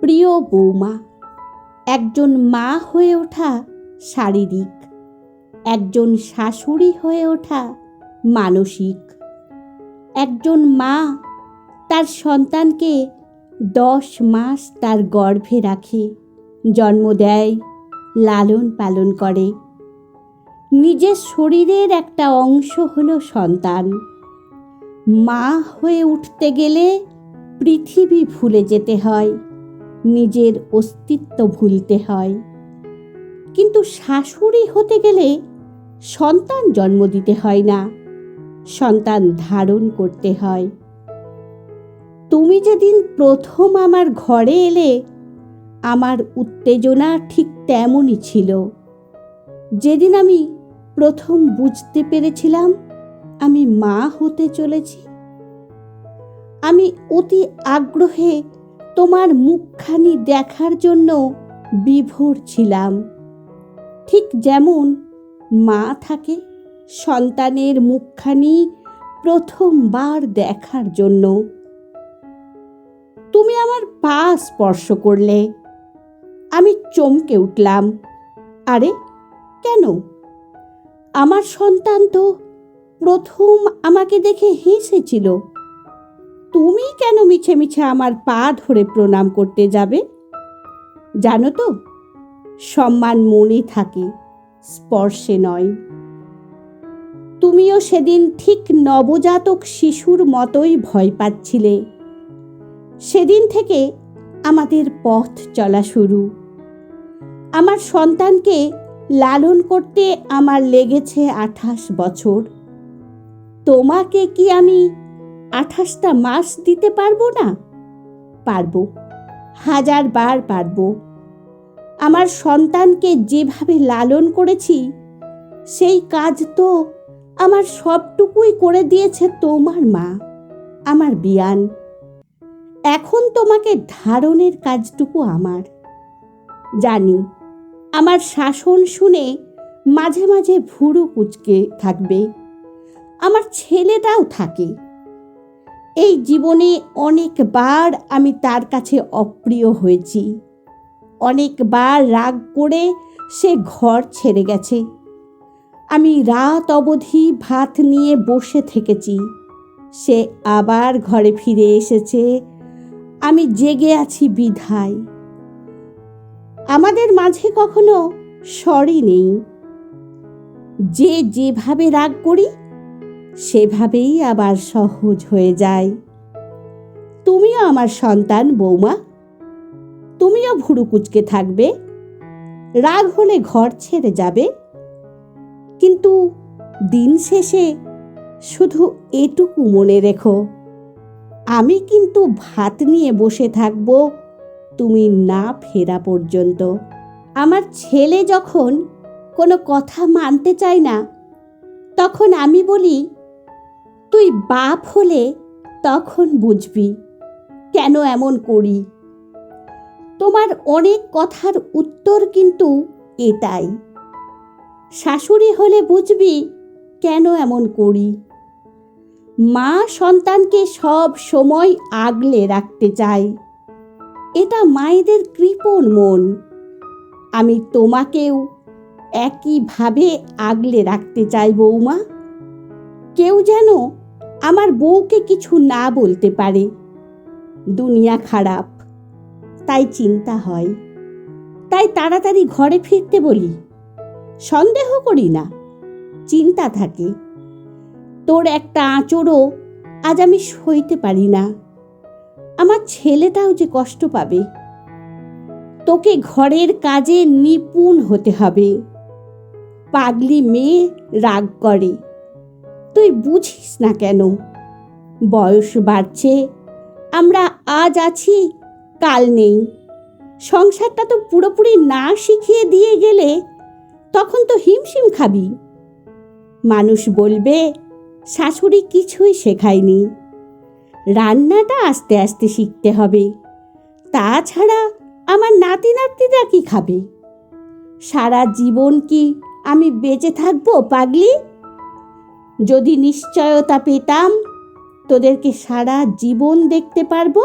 প্রিয় বৌমা, একজন মা হয়ে ওঠা শারীরিক, একজন শাশুড়ি হয়ে ওঠা মানসিক। একজন মা তার সন্তানকে দশ মাস তার গর্ভে রাখে, জন্ম দেয়, লালন পালন করে। নিজের শরীরের একটা অংশ হলো সন্তান। মা হয়ে উঠতে গেলে পৃথিবী ভুলে যেতে হয়। নিজের অস্তিত্ব ভুলতে হয়। কিন্তু শাশুড়ি হতে গেলে সন্তান জন্ম দিতে হয় না, সন্তান ধারণ করতে হয়। তুমি যেদিন প্রথম আমার ঘরে এলে, আমার উত্তেজনা ঠিক তেমনই ছিল। যেদিন আমি প্রথম বুঝতে পেরেছিলাম আমি মা হতে চলেছি, আমি অতি আগ্রহে তোমার মুখখানি দেখার জন্য বিভোর ছিলাম। ঠিক যেমন মা থাকে, সন্তানের মুখখানি প্রথমবার দেখার জন্য। তুমি আমার পা স্পর্শ করলে। আমি চমকে উঠলাম। আরে, কেন? আমার সন্তান তো প্রথম আমাকে দেখে হেসেছিল। তুমি কেন মিছে মিছে আমার পা ধরে প্রণাম করতে যাবে? জানো তো, সম্মান মনে থাকে, স্পর্শে নয়। তুমিও সেদিন ঠিক নবজাতক শিশুর মতোই ভয় পাচ্ছিলে। সেদিন থেকে আমাদের পথ চলা শুরু। আমার সন্তানকে লালন করতে আমার লেগেছে আঠাশ বছর। তোমাকে কি আমি আঠাশটা মাস দিতে পারব না? পারব। হাজার বার পারব। আমার সন্তানকে যেভাবে লালন করেছি, সেই কাজ তো আমার সবটুকুই করে দিয়েছে তোমার মা, আমার বিয়ান। এখন তোমাকে ধারণের কাজটুকু আমার। জানি, আমার শাসন শুনে মাঝে মাঝে ভুরু কুচকে থাকবে। আমার ছেলেটাও থাকে। এই জীবনে অনেকবার আমি তার কাছে অপ্রিয় হয়েছি। অনেকবার রাগ করে সে ঘর ছেড়ে গেছে। আমি রাত অবধি ভাত নিয়ে বসে থেকেছি। সে আবার ঘরে ফিরে এসেছে। আমি জেগে আছি বিধায়। আমাদের মাঝে কখনো সরি নেই। যে যেভাবে রাগ করি সেভাবেই আবার সহজ হয়ে যায়। তুমিও আমার সন্তান, বৌমা। তুমিও ভুরু কুচকে থাকবে। রাগ হলে ঘর ছেড়ে যাবে। কিন্তু দিন শেষে শুধু এটুকু মনে রেখো, আমি কিন্তু ভাত নিয়ে বসে থাকব, তুমি না ফেরা পর্যন্ত। আমার ছেলে যখন কোনো কথা মানতে চায় না, তখন আমি বলি তুই বাপ হলে তখন বুঝবি কেন এমন করি। তোমার অনেক কথার উত্তর কিন্তু এটাই। শাশুড়ি হলে বুঝবি কেন এমন করি। মা সন্তানকে সব সময় আগলে রাখতে চায়। এটা মায়েদের কৃপণ মন। আমি তোমাকেও একইভাবে আগলে রাখতে চাই বৌমা। কেউ যেন আমার বউকে কিছু না বলতে পারে। দুনিয়া খারাপ, তাই চিন্তা হয়। তাই তাড়াতাড়ি ঘরে ফিরতে বলি। সন্দেহ করি না, চিন্তা থাকে। তোর একটা আঁচড়ও আজ আমি সইতে পারি না। আমার ছেলেটাও যে কষ্ট পাবে। তোকে ঘরের কাজে নিপুণ হতে হবে। পাগলি মেয়ে রাগ করে। তুই বুঝিস না কেন। বয়স বাড়ছে, আমরা আজ আছি, কাল নেই। সংসারটা তো পুরোপুরি না শিখিয়ে দিয়ে গেলে তখন তো হিমশিম খাবি। মানুষ বলবে, শাশুড়ি কিছুই শেখায়নি। রান্নাটা আস্তে আস্তে শিখতে হবে। তাছাড়া আমার নাতি নাতিরা কি খাবে? সারা জীবন কি আমি বেঁচে থাকব পাগলি? যদি নিশ্চয়তা পেতাম, তোদেরকে সারা জীবন দেখতে পারব,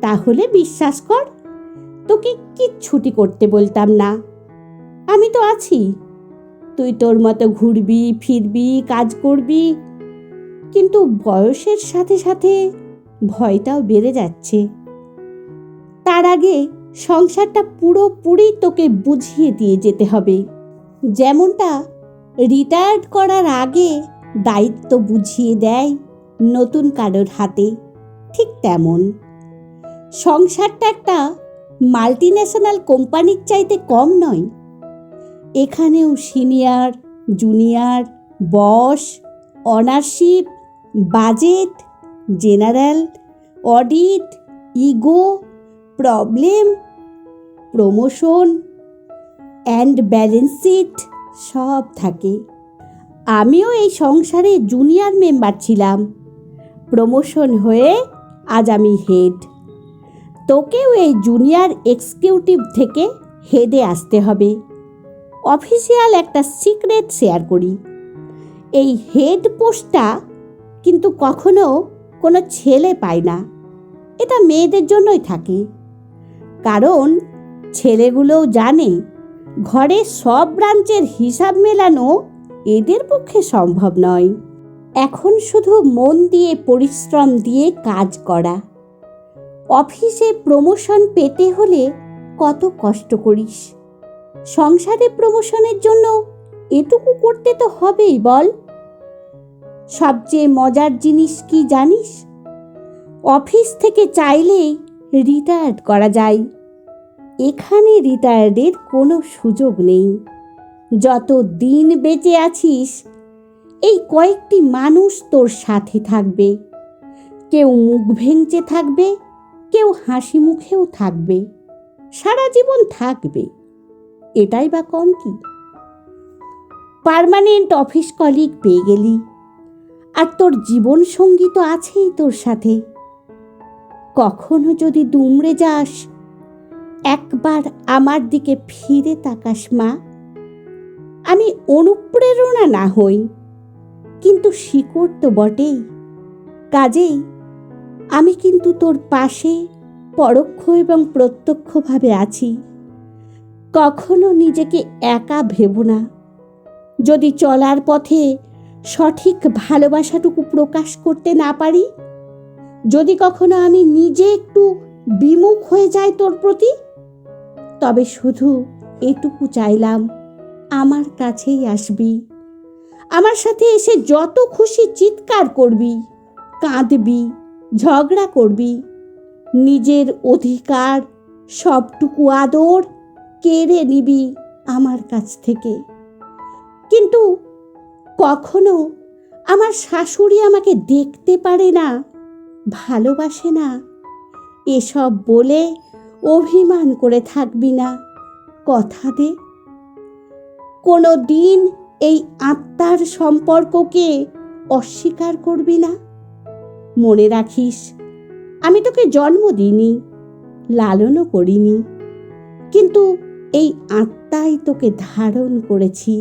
তাহলে বিশ্বাস কর, তোকে কিচ্ছুটি করতে বলতাম না। আমি তো আছি। তুই তোর মতো ঘুরবি, ফিরবি, কাজ করবি। কিন্তু বয়সের সাথে সাথে ভয়টাও বেড়ে যাচ্ছে। তার আগে সংসারটা পুরোপুরি তোকে বুঝিয়ে দিয়ে যেতে হবে। যেমনটা রিটায়ার্ড করার আগে দায়িত্ব বুঝিয়ে দেয় নতুন কারোর হাতে, ঠিক তেমন। সংসারটা একটা মাল্টি ন্যাশনাল কোম্পানির চাইতে কম নয়। এখানেও senior, junior, boss, ownership, budget, general, audit, ego, problem, promotion, and balance sheet সব থাকে। আমিও এই সংসারে জুনিয়র মেম্বার ছিলাম। প্রমোশন হয়ে আজ আমি হেড তোকেও এই জুনিয়র এক্সিকিউটিভ থেকে হেডে আসতে হবে। অফিসিয়াল একটা সিক্রেট শেয়ার করি। এই হেড পোস্টটা কিন্তু কখনো কোনো ছেলে পায় না। এটা মেয়েদের জন্যই থাকে। কারণ ছেলেগুলোও জানে, ঘরে সব ব্রাঞ্চের হিসাব মেলানো এদের পক্ষে সম্ভব নয়। এখন শুধু মন দিয়ে পরিশ্রম দিয়ে কাজ করা। অফিসে প্রমোশন পেতে হলে কত কষ্ট করিস। সংসারে প্রমোশনের জন্য এটুকু করতে তো হবেই বল। সবচেয়ে মজার জিনিস কি জানিস? অফিস থেকে চাইলেই রিটায়ার্ড করা যায়। এখানে রিটায়ার্ডের কোনো সুযোগ নেই। যত দিন বেঁচে আছিস, এই কয়েকটি মানুষ তোর সাথে থাকবে। কেউ মুখ ভেঙচে থাকবে, কেউ হাসি মুখেও থাকবে। সারা জীবন থাকবে। এটাই বা কম কি? পার্মানেন্ট অফিস কলিগ পেয়ে গেলি। আর তোর জীবন সঙ্গী তো আছেই তোর সাথে। কখনো যদি দুমড়ে যাস, একবার আমার দিকে ফিরে তাকাস মা। আমি অনুপ্রেরণা না হই। কিন্তু শিকড় তো বটেই। কাজেই আমি কিন্তু তোর পাশে পরোক্ষ এবং প্রত্যক্ষভাবে আছি। কখনো নিজেকে একা ভেব না। যদি চলার পথে সঠিক ভালোবাসাটুকু প্রকাশ করতে না পারি, যদি কখনো আমি নিজে একটু বিমুখ হয়ে যাই তোর প্রতি, তবে শুধু এটুকু চাইলাম। আমার কাছেই আসবি। আমার সাথে এসে যত খুশি চিৎকার করবি, কাঁদবি, ঝগড়া করবি। নিজের অধিকার, সবটুকু আদর কেড়ে নিবি আমার কাছ থেকে। কিন্তু কখনো আমার শাশুড়ি আমাকে দেখতে পারে না, ভালোবাসে না। এসব বলে অভিমান করে থাকবি না। কথা দে। কোনো দিন এই আত্মার সম্পর্ককে অস্বীকার করবি না। মনে রাখিস, আমি তোকে জন্ম দিইনি, লালনও করিনি, কিন্তু এই আত্মাই তোকে ধারণ করেছি।